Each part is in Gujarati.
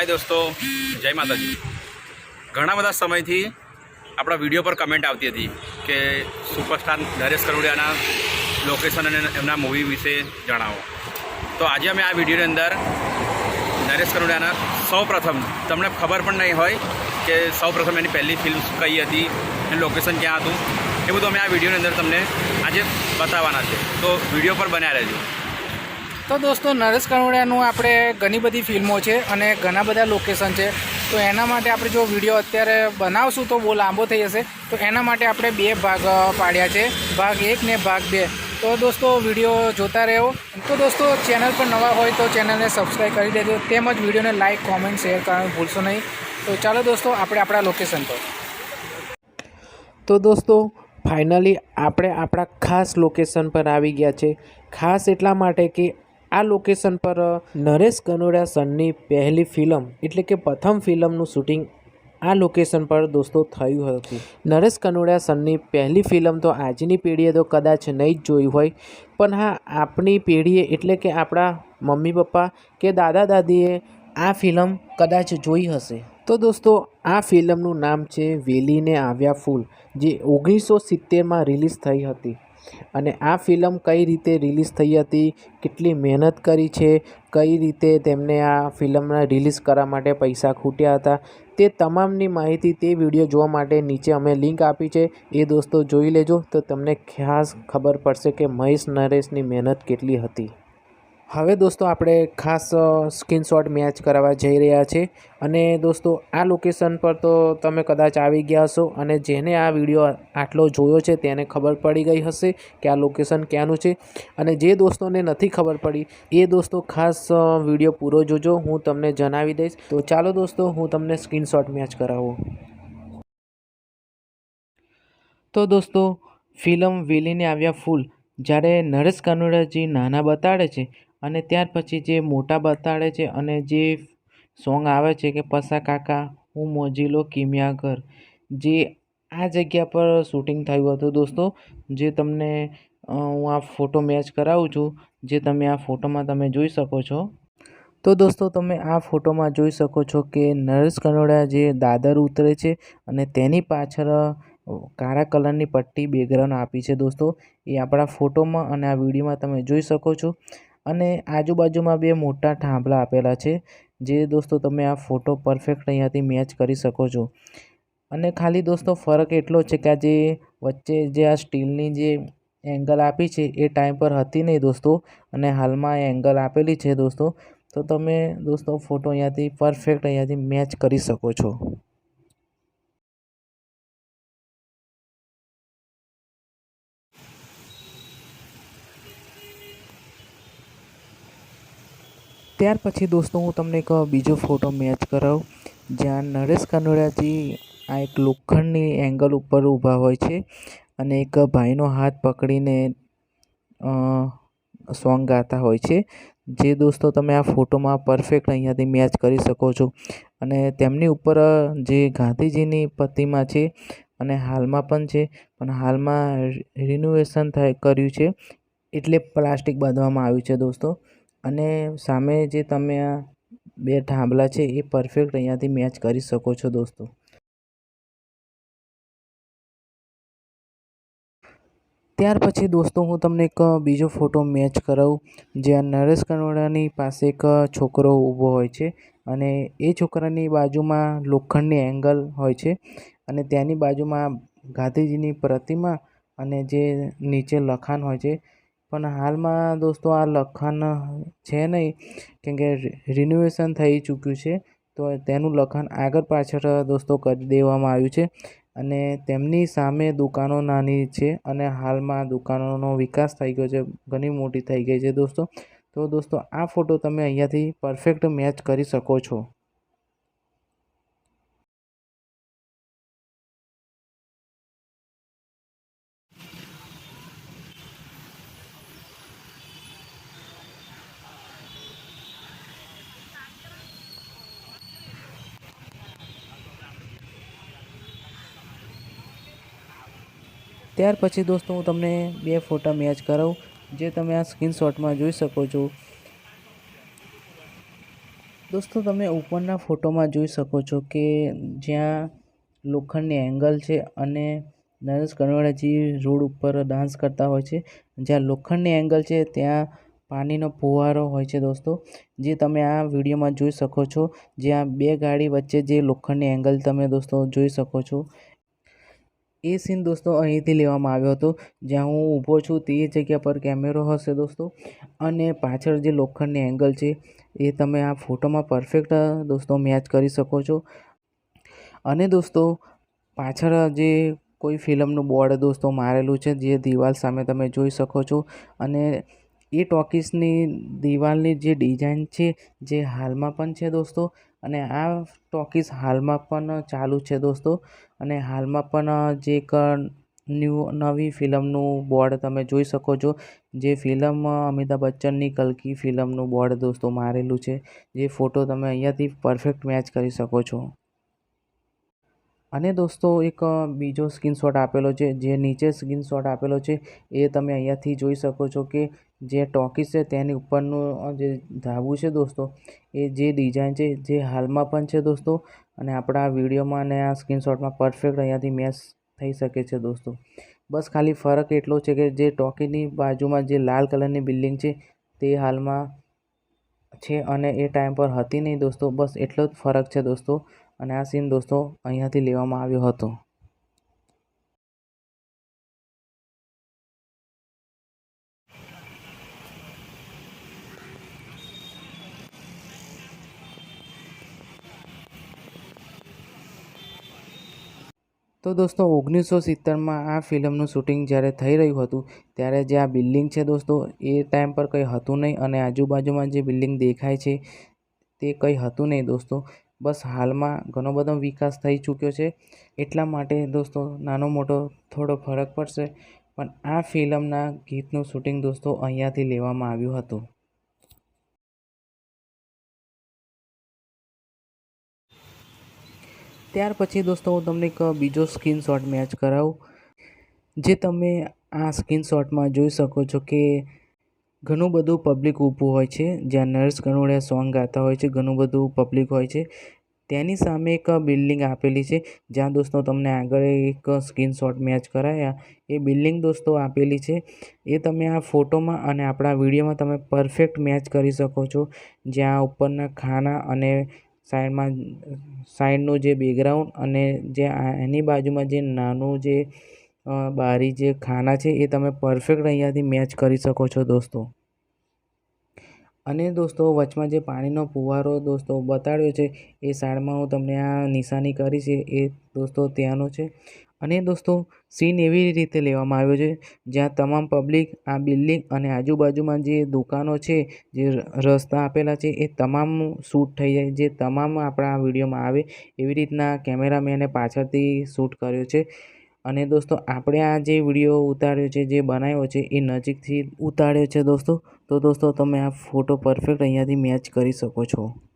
હાય દોસ્તો, જય માતાજી. ઘણા બધા સમયથી આપણા વીડિયો પર કમેન્ટ આવતી હતી કે સુપરસ્ટાર નરેશ કરોડિયાના લોકેશન અને એમના મૂવી વિશે જણાવો. તો આજે અમે આ વિડીયોની અંદર નરેશ કરોડિયાના સૌ પ્રથમ તમને ખબર પણ નહીં હોય કે સૌ પ્રથમ એની પહેલી ફિલ્મ કઈ હતી, એનું લોકેશન ક્યાં હતું, એ બધું અમે આ વિડીયોની અંદર તમને આજે બતાવવાના છે. તો વીડિયો પર બન્યા રહેજો. તો દોસ્તો, નરેશ કનોડિયાનું આપણે ઘણી બધી ફિલ્મો છે અને ઘણા બધા લોકેશન છે. તો એના માટે આપણે જો વીડિયો અત્યારે બનાવશું તો બહુ લાંબો થઈ જશે. તો એના માટે આપણે બે ભાગ પાડ્યા છે. ભાગ એક ને ભાગ બે. તો દોસ્તો વીડિયો જોતા રહેવો. તો દોસ્તો ચેનલ પર નવા હોય તો ચેનલને સબસ્ક્રાઈબ કરી દેજો. તેમજ વિડીયોને લાઇક કોમેન્ટ શેર કરવાનું ભૂલશો નહીં. તો ચાલો દોસ્તો, આપણે આપણા લોકેશન પર. તો દોસ્તો ફાઇનલી આપણે આપણા ખાસ લોકેશન પર આવી ગયા છે. ખાસ એટલા માટે કે આ લોકેશન પર નરેશ કનોડિયા સરની પહેલી ફિલ્મ એટલે કે પ્રથમ ફિલ્મનું શૂટિંગ આ લોકેશન પર દોસ્તો થયું હતું. નરેશ કનોડિયા સરની પહેલી ફિલ્મ તો આજની પેઢીએ તો કદાચ નહીં જ જોઈ હોય, પણ હા, આપણી પેઢીએ, એટલે કે આપણા મમ્મી પપ્પા કે દાદા દાદીએ આ ફિલ્મ કદાચ જોઈ હશે. તો દોસ્તો, આ ફિલ્મનું નામ છે વેલીને આવ્યા ફૂલ, જે ઓગણીસો સિત્તેરમાં રિલીઝ થઈ હતી. અને આ ફિલ્મ કઈ રીતે રિલીઝ થઈ હતી, કેટલી મહેનત કરી છે, કઈ રીતે તેમને આ ફિલ્મને રિલીઝ કરવા માટે પૈસા ખૂટ્યા હતા, તે તમામની માહિતી તે વીડિયો જોવા માટે નીચે અમે લિંક આપી છે. એ દોસ્તો જોઈ લેજો તો તમને ખાસ ખબર પડશે કે મહેશ નરેશની મહેનત કેટલી હતી. હવે દોસ્તો આપણે ખાસ સ્ક્રીનશોટ મેચ કરાવવા જઈ રહ્યા છે. અને દોસ્તો, આ લોકેશન પર તો તમે કદાચ આવી ગયા હશો અને જેને આ વીડિયો આટલો જોયો છે તેને ખબર પડી ગઈ હશે કે આ લોકેશન ક્યાંનું છે. અને જે દોસ્તોને નથી ખબર પડી, એ દોસ્તો ખાસ વીડિયો પૂરો જોજો, હું તમને જણાવી દઈશ. તો ચાલો દોસ્તો, હું તમને સ્ક્રીનશોટ મેચ કરાવું. તો દોસ્તો ફિલ્મ વેલીને આવ્યા ફૂલ, જ્યારે નરેશ કનોડાજી નાના બતાડે છે અને ત્યાર પછી જે મોટા બતાડે છે અને જે સોંગ આવે છે કે પસા કાકા, હું મોજીલો કિમિયાગર જે આ જગ્યા પર શૂટિંગ થયું હતું દોસ્તો, જે તમને હું આ ફોટો મેચ કરાવું છું, જે તમે આ ફોટોમાં તમે જોઈ શકો છો. તો દોસ્તો, તમે આ ફોટોમાં જોઈ શકો છો કે નરેશ કનોડિયા જે દાદર ઉતરે છે અને તેની પાછળ કાળા કલરની પટ્ટી બેકગ્રાઉન્ડ આપી છે દોસ્તો. એ આપણા ફોટોમાં અને આ વિડીયોમાં તમે જોઈ શકો છો. અને આજુબાજુમાં બે મોટા થાંભલા આપેલા છે. જે દોસ્તો તમે આ ફોટો પરફેક્ટ અહીંયાથી મેચ કરી શકો છો. અને ખાલી દોસ્તો ફરક એટલો છે કે આ જે વચ્ચે જે આ સ્ટીલની જે એંગલ આપી છે એ ટાઈમ પર હતી નહીં દોસ્તો. અને હાલમાં એંગલ આપેલી છે દોસ્તો. તો તમે દોસ્તો ફોટો અહીંયાથી પરફેક્ટ અહીંયાથી મેચ કરી શકો છો. ત્યાર પછી દોસ્તો, હું તમને એક બીજો ફોટો મેચ કરાવું, જ્યાં નરેશ કનોડિયાજી આ એક લોખંડની એંગલ ઉપર ઊભા હોય છે અને એક ભાઈનો હાથ પકડીને સોંગ ગાતા હોય છે. જે દોસ્તો, તમે આ ફોટોમાં પરફેક્ટ અહીંયાથી મેચ કરી શકો છો. અને તેમની ઉપર જે ગાંધીજીની પ્રતિમા છે અને હાલમાં પણ છે, પણ હાલમાં રિનોવેશન થાય, કર્યું છે, એટલે પ્લાસ્ટિક બાંધવામાં આવ્યું છે દોસ્તો. અને સામે જે તમે આ બે થાંભલા છે, એ પરફેક્ટ અહીંયાથી મેચ કરી શકો છો દોસ્તો. ત્યાર પછી દોસ્તો હું તમને એક બીજો ફોટો મેચ કરાવું, જ્યાં નરેશ કનોડાની પાસે એક છોકરો ઊભો હોય છે અને એ છોકરાની બાજુમાં લોખંડની એંગલ હોય છે અને તેની બાજુમાં ગાંધીજીની પ્રતિમા અને જે નીચે લખાણ હોય છે પણ હાલમાં દોસ્તો આ લખાણ છે નહીં, કેમ કે રિનોવેશન થઈ ચૂક્યું છે, તો તેનું લખાણ આગળ પાછળ દોસ્તો કરી દેવામાં આવ્યું છે. અને તેમની સામે દુકાનો નાની છે અને હાલમાં દુકાનોનો વિકાસ થઈ ગયો છે, ઘણી મોટી થઈ ગઈ છે દોસ્તો. તો દોસ્તો આ ફોટો તમે અહીંયાથી પરફેક્ટ મેચ કરી શકો છો. ત્યાર પછી દોસ્તો હું તમને બે ફોટા મેચ કરાવું, જે તમે આ સ્ક્રીનશોટમાં જોઈ શકો છો. દોસ્તો તમે ઉપરના ફોટોમાં જોઈ શકો છો કે જ્યાં લોખંડની એંગલ છે અને નરેશ કનવાડાજી રોડ ઉપર ડાન્સ કરતા હોય છે. જ્યાં લોખંડની એંગલ છે, ત્યાં પાણીનો ફુવારો હોય છે દોસ્તો. જે તમે આ વિડીયોમાં જોઈ શકો છો, જ્યાં બે ગાડી વચ્ચે જે લોખંડની એંગલ તમે દોસ્તો જોઈ શકો છો. એ સીન દોસ્તો અહીંથી લેવામાં આવ્યો હતો, જ્યાં હું ઊભો છું તે જગ્યા પર કેમેરો હશે દોસ્તો. અને પાછળ જે લોખંડની એંગલ છે, એ તમે આ ફોટોમાં પરફેક્ટ દોસ્તો મેચ કરી શકો છો. અને દોસ્તો, પાછળ જે કોઈ ફિલ્મનું બોર્ડ દોસ્તો મારેલું છે, જે દિવાલ સામે તમે જોઈ શકો છો. અને એ ટોકીસની દિવાલની જે ડિઝાઇન છે, જે હાલમાં પણ છે દોસ્તો અને આ ટોકીસ હાલમાં પણ ચાલુ છે દોસ્તો. અને હાલમાં પણ જે એક ન્યૂ, નવી ફિલ્મનું બોર્ડ તમે જોઈ શકો છો. જે ફિલ્મ અમિતાભ બચ્ચનની કલ્કી ફિલ્મનું બોર્ડ દોસ્તો મારેલું છે. જે ફોટો તમે અહીંયાથી પરફેક્ટ મેચ કરી શકો છો. અને દોસ્તો એક બીજો સ્ક્રીનશોટ આપેલો છે. જે નીચે સ્ક્રીનશોટ આપેલો છે, એ તમે અહીંયાથી જોઈ શકો છો કે જે ટોકીસ છે તેની ઉપરનું જે ધાબુ છે દોસ્તો, એ જે ડિઝાઇન છે, જે હાલમાં પણ છે દોસ્તો, અને આપણા વિડીયોમાં અને આ સ્ક્રીનશોટમાં પરફેક્ટ અહીંયાથી મેચ થઈ શકે છે દોસ્તો. બસ ખાલી ફરક એટલો છે કે જે ટોકીની બાજુમાં જે લાલ કલરની બિલ્ડિંગ છે, તે હાલમાં છે અને એ ટાઈમ પર હતી નહીં દોસ્તો. બસ એટલો જ ફરક છે દોસ્તો, અને આ સીન દોસ્તો અહીંયાથી લેવામાં આવ્યો હતો. તો દોસ્તો ઓગણીસો સિત્તેરમાં આ ફિલ્મનું શૂટિંગ જ્યારે થઈ રહ્યું હતું, ત્યારે જે આ બિલ્ડિંગ છે દોસ્તો, એ ટાઈમ પર કંઈ હતું નહીં અને આજુબાજુમાં જે બિલ્ડિંગ દેખાય છે, તે કંઈ હતું નહીં દોસ્તો. બસ હાલમાં ઘણો બધો વિકાસ થઈ ચૂક્યો છે. એટલા માટે દોસ્તો નાનો મોટો થોડો ફરક પડશે, પણ આ ફિલ્મના ગીતનું શૂટિંગ દોસ્તો અહીંયાથી લેવામાં આવ્યું હતું. ત્યાર પછી દોસ્તો, હું તમને એક બીજો સ્ક્રીનશોટ મેચ કરાવું, જે તમે આ સ્ક્રીનશોટમાં જોઈ શકો છો કે ઘણું બધું પબ્લિક ઊભું હોય છે. જ્યાં નર્સ ગણોડિયા સોંગ ગાતા હોય છે, ઘણું બધું પબ્લિક હોય છે. તેની સામે એક બિલ્ડિંગ આપેલી છે, જ્યાં દોસ્તો તમને આગળ એક સ્ક્રીનશોટ મેચ કરાયા. એ બિલ્ડિંગ દોસ્તો આપેલી છે. એ તમે આ ફોટોમાં અને આપણા વિડીયોમાં તમે પરફેક્ટ મેચ કરી શકો છો. જ્યાં ઉપરના ખાના અને સાઈડમાં, સાઈડનું જે બેકગ્રાઉન્ડ અને જે એની બાજુમાં જે નાનું જે બારી જે ખાના છે, એ તમે પરફેક્ટ અહીંયાથી મેચ કરી શકો છો દોસ્તો. અને દોસ્તો, વચમાં જે પાણીનો ફુવારો દોસ્તો બતાડ્યો છે, એ સાઈડમાં હું તમને આ નિશાની કરી છે, એ દોસ્તો ત્યાંનો છે. અને દોસ્તો સીન એવી રીતે લેવામાં આવ્યો છે, જ્યાં તમામ પબ્લિક આ બિલ્ડિંગ અને આજુબાજુમાં જે દુકાનો છે, જે રસ્તા આપેલા છે, એ તમામ શૂટ થઈ જાય, જે તમામ આપણા વિડીયોમાં આવે, એવી રીતના કેમેરામેને પાછળથી શૂટ કર્યો છે. અને દોસ્તો, આપણે આ જે વીડિયો ઉતાર્યો છે, જે બનાવ્યો છે, એ નજીકથી ઉતાર્યો છે દોસ્તો. તો દોસ્તો, તમે આ ફોટો પરફેક્ટ અહીંયાથી મેચ કરી શકો છો.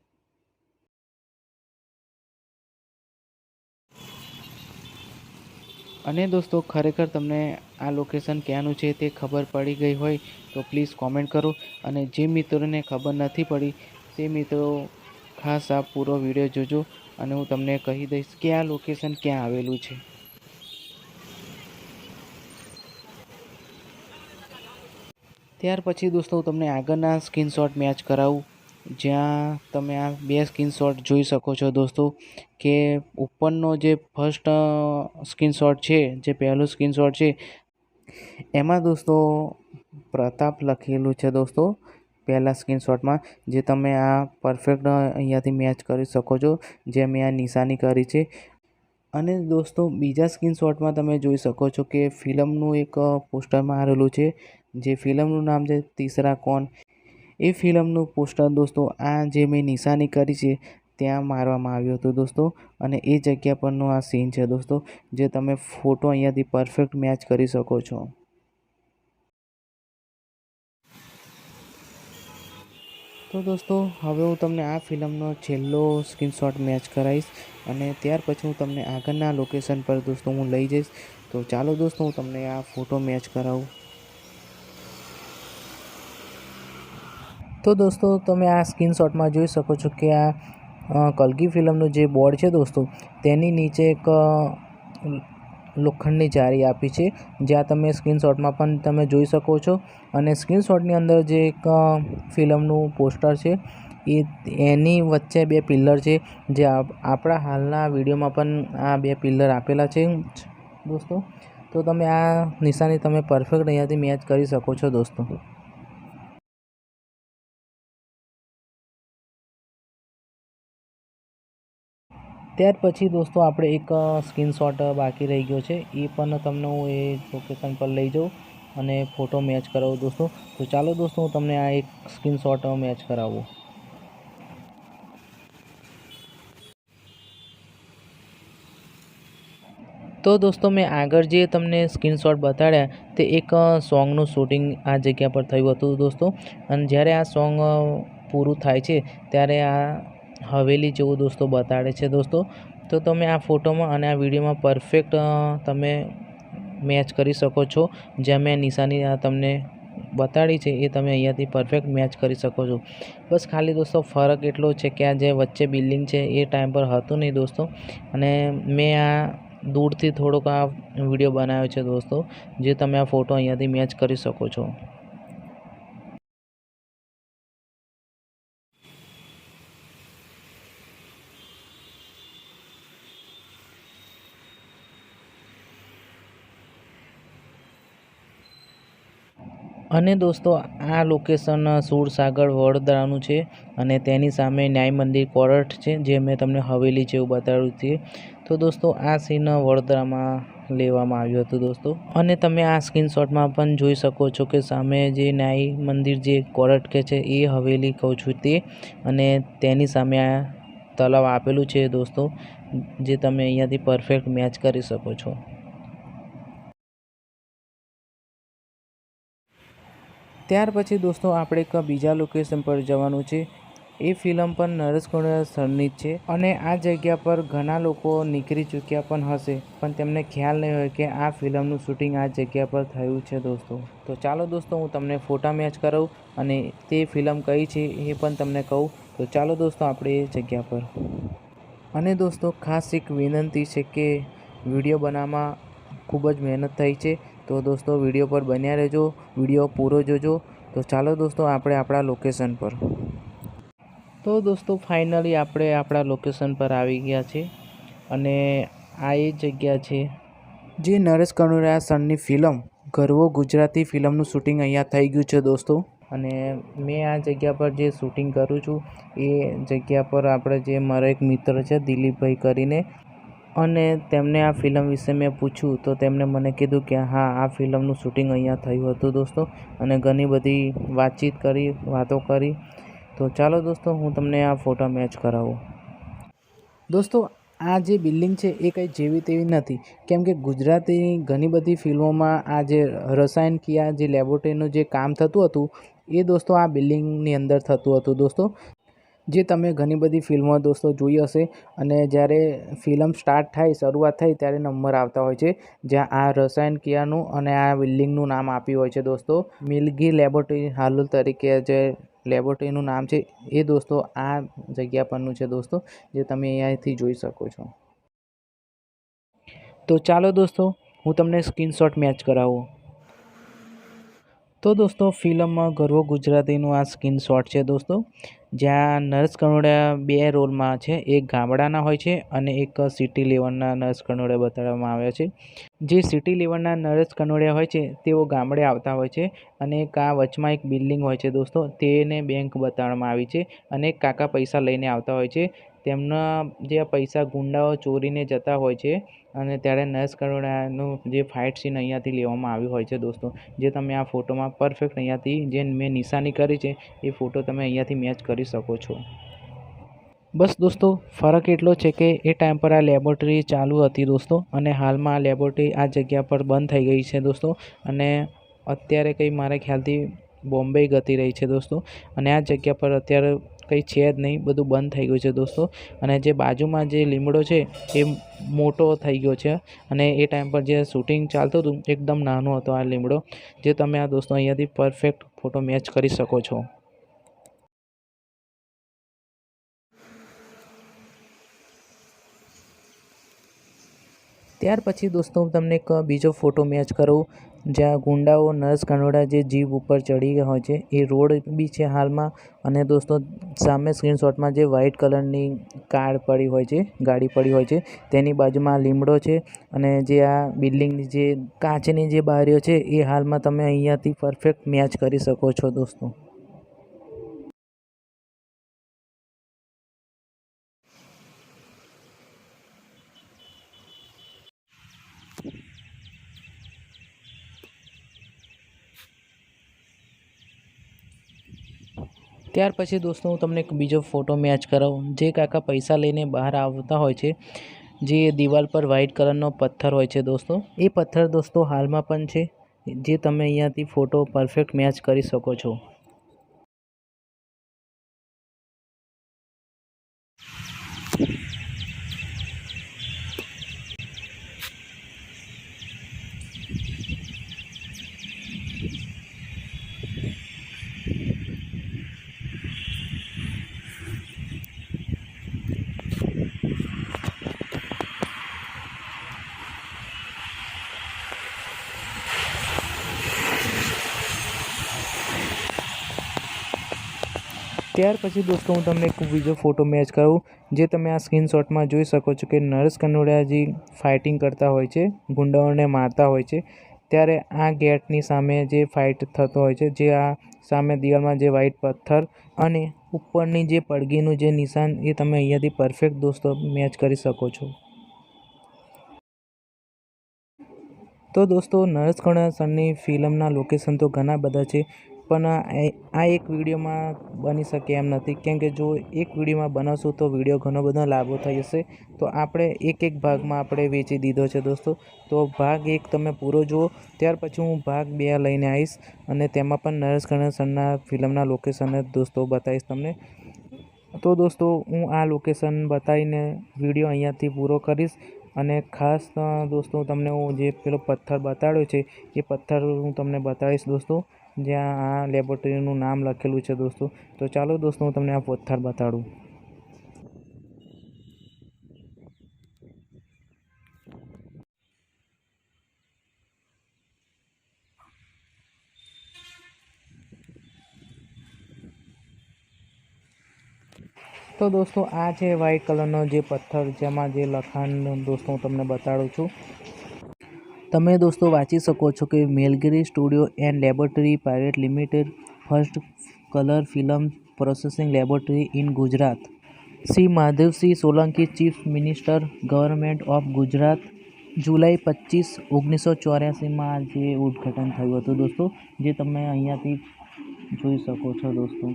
અને દોસ્તો, ખરેખર તમને આ લોકેશન ક્યાંનું છે તે ખબર પડી ગઈ હોય તો પ્લીઝ કોમેન્ટ કરો. અને જે મિત્રોને ખબર નથી પડી, તે મિત્રો ખાસ આ પૂરો વીડિયો જોજો અને હું તમને કહી દઈશ કે આ લોકેશન ક્યાં આવેલું છે. ત્યાર પછી દોસ્તો, હું તમને આગળના સ્ક્રીનશોટ મેચ કરાવું. જ્યાં તમે આ બે સ્ક્રીનશોટ જોઈ શકો છો દોસ્તો. કે ઉપરનો જે ફર્સ્ટ સ્ક્રીનશોટ છે, જે પહેલું સ્ક્રીનશોટ છે, એમાં દોસ્તો પ્રતાપ લખેલું છે દોસ્તો, પહેલાં સ્ક્રીનશોટમાં જે તમે આ પરફેક્ટ અહીંયાથી મેચ કરી શકો છો, જે મેં આ નિશાની કરી છે. અને દોસ્તો બીજા સ્ક્રીનશોટમાં તમે જોઈ શકો છો કે ફિલ્મનું એક પોસ્ટર મારેલું છે, જે ફિલ્મનું નામ છે તીસરા કોન એ ફિલ્મનું પોસ્ટર દોસ્તો આ જે મેં નિશાની કરી છે ત્યાં મારવામાં આવ્યું હતું દોસ્તો. અને એ જગ્યા પરનો આ સીન છે દોસ્તો, જે તમે ફોટો અહીંયાથી પરફેક્ટ મેચ કરી શકો છો. તો દોસ્તો, હવે હું તમને આ ફિલ્મનો છેલ્લો સ્ક્રીનશોટ મેચ કરાવીશ અને ત્યાર પછી હું તમને આગળના લોકેશન પર દોસ્તો હું લઈ જઈશ. તો ચાલો દોસ્તો, હું તમને આ ફોટો મેચ કરાવું. તો દોસ્તો, તમે આ સ્ક્રીનશોટમાં જોઈ શકો છો કે આ કલ્કી ફિલ્મનું જે બોર્ડ છે દોસ્તો, તેની નીચે એક લોખંડની જારી આપી છે, જ્યાં તમે સ્ક્રીનશોટમાં પણ તમે જોઈ શકો છો. અને સ્ક્રીનશોટની અંદર જે એક ફિલ્મનું પોસ્ટર છે, એ એની વચ્ચે બે પિલ્લર છે, જે આપ- આપણા હાલના વિડીયોમાં પણ આ બે પિલ્લર આપેલા છે. દોસ્તો, તો તમે આ નિશાની તમે પરફેક્ટ અહીંયાથી મેચ કરી શકો છો દોસ્તો. ત્યાર પછી દોસ્તો આપણે એક સ્ક્રીનશોટ બાકી રહી ગયો છે. એ પણ તમને હું એ લોકેશન પર લઈ જાઉં અને ફોટો મેચ કરાવું દોસ્તો. તો ચાલો દોસ્તો હું તમને આ એક સ્ક્રીનશોટ મેચ કરાવું. તો દોસ્તો મેં આગળ જે તમને સ્ક્રીનશોટ બતાડ્યા તે એક સોંગનું શૂટિંગ આ જગ્યા પર થયું હતું દોસ્તો. અને જ્યારે આ સોંગ પૂરું થાય છે, ત્યારે આ હવેલી જેવું દોસ્તો બતાડે છે દોસ્તો. તો તમે આ ફોટોમાં અને આ વિડીયોમાં પરફેક્ટ તમે મેચ કરી શકો છો. જ્યાં મેં નિશાની તમને બતાડી છે એ તમે અહીંયાથી પરફેક્ટ મેચ કરી શકો છો. બસ ખાલી દોસ્તો ફરક એટલો છે કે આ જે વચ્ચે બિલ્ડિંગ છે એ ટાઈમ પર હતું નહીં દોસ્તો. અને મેં આ દૂરથી થોડોક આ વીડિયો બનાવ્યો છે દોસ્તો, જે તમે આ ફોટો અહીંયાથી મેચ કરી શકો છો. અને દોસ્તો, આ લોકેશન સુરસાગર વડોદરાનું છે અને તેની સામે ન્યાય મંદિર કોરઠ છે, જે મેં તમને હવેલી જેવું બતાવ્યું છે. તો દોસ્તો, આ સીન વડોદરામાં લેવામાં આવ્યું હતું દોસ્તો. અને તમે આ સ્ક્રીનશોટમાં પણ જોઈ શકો છો કે સામે જે ન્યાય મંદિર જે કોરટ કે છે, એ હવેલી કહું છું તે. અને તેની સામે આ તલાવ આપેલું છે દોસ્તો, જે તમે અહીંયાથી પરફેક્ટ મેચ કરી શકો છો. ત્યાર પછી દોસ્તો, આપણે એક બીજા લોકેશન પર જવાનું છે. એ ફિલ્મ પણ નરેશ કનોડિયા સરની છે અને આ જગ્યા પર ઘણા લોકો નીકળી ચૂક્યા પણ હશે, પણ તેમને ખ્યાલ નહીં હોય કે આ ફિલ્મનું શૂટિંગ આ જગ્યા પર થયું છે દોસ્તો. તો ચાલો દોસ્તો, હું તમને ફોટા મેચ કરાવું અને તે ફિલ્મ કઈ છે એ પણ તમને કહું. તો ચાલો દોસ્તો, આપણે એ જગ્યા પર. અને દોસ્તો, ખાસ એક વિનંતી છે કે વીડિયો બનાવવામાં ખૂબ જ મહેનત થઈ છે. તો દોસ્તો વીડિયો પર બન્યા રહેજો, વીડિયો પૂરો જોજો. તો ચાલો દોસ્તો આપણે આપણા લોકેશન પર. તો દોસ્તો ફાઇનલી આપણે આપણા લોકેશન પર આવી ગયા છે. અને આ એ જગ્યા છે જે નરેશ કનોડિયા સરની ફિલ્મ ગરવો ગુજરાતી ફિલ્મનું શૂટિંગ અહીંયા થઈ ગયું છે દોસ્તો. અને મેં આ જગ્યા પર જે શૂટિંગ કરું છું, એ જગ્યા પર આપણે જે મારો એક મિત્ર છે દિલીપભાઈ કરીને અને તેમને આ ફિલ્મ વિશે મેં પૂછ્યું, તો તેમણે મને કીધું કે હા, આ ફિલ્મનું શૂટિંગ અહીંયા થયું હતું દોસ્તો, અને ઘણી બધી વાતચીત કરી, વાતો કરી. તો ચાલો દોસ્તો, હું તમને આ ફોટો મેચ કરાવું. દોસ્તો, આ જે બિલ્ડિંગ છે એ કંઈ જેવી તેવી નથી. કેમ કે ગુજરાતીની ઘણી બધી ફિલ્મોમાં આ જે રસાયણ કિયા જે લેબોરેટરીનું જે કામ થતું હતું, એ દોસ્તો આ બિલ્ડિંગની અંદર થતું હતું દોસ્તો. જે તમે ઘણી બધી ફિલ્મો દોસ્તો જોઈ હશે અને જ્યારે ફિલ્મ સ્ટાર્ટ થાય, શરૂઆત થાય ત્યારે નંબર આવતા હોય છે. જ્યાં આ રસાયણ ક્રિયાનું અને આ બિલ્ડિંગનું નામ આપ્યું હોય છે દોસ્તો. મિલગી લેબોરેટરી હાલ તરીકે જે લેબોરેટરીનું નામ છે એ દોસ્તો આ જગ્યા પરનું છે દોસ્તો, જે તમે અહીંયાથી જોઈ શકો છો. તો ચાલો દોસ્તો, હું તમને સ્ક્રીનશોટ મેચ કરાવું. તો દોસ્તો, ફિલ્મમાં ગર્વ ગુજરાતીનું આ સ્ક્રીનશોટ છે દોસ્તો. જ્યાં નર્સ કનોડિયા બે રોલમાં છે, એક ગામડાના હોય છે અને એક સિટી લેવલના નર્સ કનોડિયા બતાડવામાં આવ્યા છે. જે સિટી લેવલના નર્સ કનોડિયા હોય છે, તેઓ ગામડે આવતા હોય છે અને એક આ વચમાં એક બિલ્ડિંગ હોય છે દોસ્તો, તેને બેંક બતાડવામાં આવી છે અને કાકા પૈસા લઈને આવતા હોય છે. તેમના જે પૈસા ગુંડાઓ ચોરીને જતા હોય છે અને ત્યારે નરેશ કનોડિયાનું જે ફાઇટ સીન અહીંયાથી લેવામાં આવ્યું હોય છે દોસ્તો, જે તમે આ ફોટોમાં પરફેક્ટ અહીંયાથી જે મેં નિશાની કરી છે, એ ફોટો તમે અહીંયાથી મેચ કરી શકો છો. બસ દોસ્તો, ફરક એટલો છે કે એ ટાઈમ પર આ લેબોરેટરી ચાલુ હતી દોસ્તો, અને હાલમાં આ લેબોરેટરી આ જગ્યા પર બંધ થઈ ગઈ છે દોસ્તો, અને અત્યારે કંઈ મારા ખ્યાલથી બોમ્બે ગતી રહી છે દોસ્તો, અને આ જગ્યા પર અત્યારે કંઈ છે જ નહીં, બધું બંધ થઈ ગયું છે દોસ્તો. અને જે બાજુમાં જે લીમડો છે એ મોટો થઈ ગયો છે. અને એ ટાઈમ પર જે શૂટિંગ ચાલતું હતું, એકદમ નાનો હતો આ લીમડો. જે તમે આ દોસ્તો અહીંયાથી પરફેક્ટ ફોટો મેચ કરી શકો છો. ત્યાર પછી દોસ્તો, હું તમને એક બીજો ફોટો મેચ કરું. જ્યાં ગુંડાઓ નર્સ કનોડા જે જીપ ઉપર ચડી ગયા હોય છે, એ રોડ બી છે હાલમાં. અને દોસ્તો, સામે સ્ક્રીનશોટમાં જે વ્હાઇટ કલરની કાર પડી હોય છે, ગાડી પડી હોય છે, તેની બાજુમાં લીમડો છે. અને જે આ બિલ્ડિંગની જે કાચની જે બારીઓ છે, એ હાલમાં તમે અહીંયાથી પરફેક્ટ મેચ કરી શકો છો દોસ્તો. ત્યાર પછી દોસ્તો, હું તમને એક બીજો ફોટો મેચ કરાવું. જે કાકા પૈસા લઈને બહાર આવતા હોય છે, જે દિવાલ પર વ્હાઇટ કલરનો પથ્થર હોય છે દોસ્તો, એ પથ્થર દોસ્તો હાલમાં પણ છે, જે તમે અહીંયાથી ફોટો પરફેક્ટ મેચ કરી શકો છો. ત્યાર પછી દોસ્તો, હું તમને એક બીજો ફોટો મેચ કરું જે તમે આ સ્ક્રીનશોટમાં જોઈ શકો છો કે નરેશ કનોડિયાજી ફાઇટિંગ કરતા હોય છે, ગુંડાઓને મારતા હોય છે. ત્યારે આ ગેટની સામે જે ફાઇટ થતો હોય છે, જે આ સામે દિવાલમાં જે વ્હાઇટ પથ્થર અને ઉપરની જે પડઘીનું જે નિશાન, એ તમે અહીંયાથી પરફેક્ટ દોસ્તો મેચ કરી શકો છો. તો દોસ્તો, નરેશ કનોડિયા સરની ફિલ્મના લોકેશન તો ઘણા બધા છે પણ આ એક વિડીયોમાં બની શકે એમ નથી. કેમ કે જો એક વિડીયોમાં બનાવશું તો વીડિયો ઘણો બધો લાંબો થઈ જશે. તો આપણે એક એક ભાગમાં આપણે વેચી દીધો છે દોસ્તો. તો ભાગ એક તમે પૂરો જુઓ. ત્યાર પછી હું ભાગ બે લઈને આવીશ અને તેમાં પણ નરેશ ગણેશનના ફિલ્મના લોકેશન જ દોસ્તો બતાવીશ તમને. તો દોસ્તો, હું આ લોકેશન બતાવીને વીડિયો અહીંયાથી પૂરો કરીશ અને ખાસ દોસ્તો તમને હું જે પેલો પથ્થર બતાડ્યો છે એ પથ્થર હું તમને બતાવીશ દોસ્તો. જ્યાં આ લેબોરેટરીનું નામ લખેલું છે દોસ્તો. તો ચાલો દોસ્તો, હું તમને આ પથ્થર બતાડું. તો દોસ્તો, આ છે વ્હાઈટ કલરનો જે પથ્થર, જેમાં જે લખાણ દોસ્તો હું તમને બતાડું છું. તમે દોસ્તો વાંચી શકો છો કે Melgiri studio and laboratory private limited first colour film processing laboratory in Gujarat. Shri Madhavsinh Solanki chief minister government of Gujarat, જુલાઈ પચીસ, ઓગણીસો ચોર્યાસીમાં જે ઉદ્ઘાટન થયું હતું દોસ્તો, જે તમે અહીંયાથી જોઈ શકો છો દોસ્તો.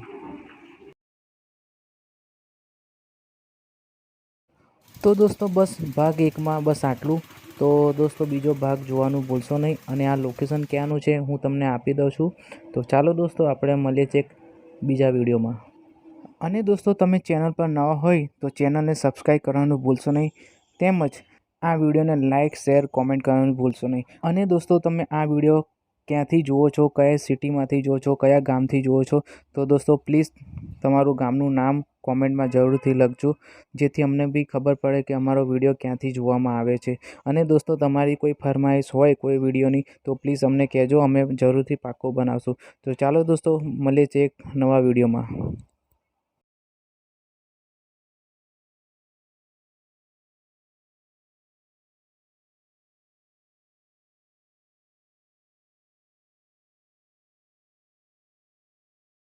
તો દોસ્તો બસ ભાગ એકમાં બસ આટલું. તો દોસ્તો, બીજો ભાગ જોવાનું ભૂલશો નહીં અને આ લોકેશન ક્યાંનું છે હું તમને આપી દઉં છું. તો ચાલો દોસ્તો, આપણે મળીએ છીએ એક બીજા વિડીયોમાં. અને દોસ્તો, તમે ચેનલ પર નવા હોય તો ચેનલને સબસ્ક્રાઈબ કરવાનું ભૂલશો નહીં. તેમજ આ વિડીયોને લાઇક શેર કોમેન્ટ કરવાનું ભૂલશો નહીં. અને દોસ્તો, તમે આ વીડિયો ક્યાંથી જુઓ છો, કયા સિટીમાંથી જુઓ છો, કયા ગામથી જુઓ છો, તો દોસ્તો પ્લીઝ તમારું ગામનું નામ કોમેન્ટમાં જરૂરથી લખજો. જેથી અમને બી ખબર પડે કે અમારો વીડિયો ક્યાંથી જોવામાં આવે છે. અને દોસ્તો, તમારી કોઈ ફરમાઈશ હોય કોઈ વિડીયોની, તો પ્લીઝ અમને કહેજો. અમે જરૂરથી પાક્કો બનાવશું. તો ચાલો દોસ્તો, મળીએ છીએ એક નવા વિડીયોમાં.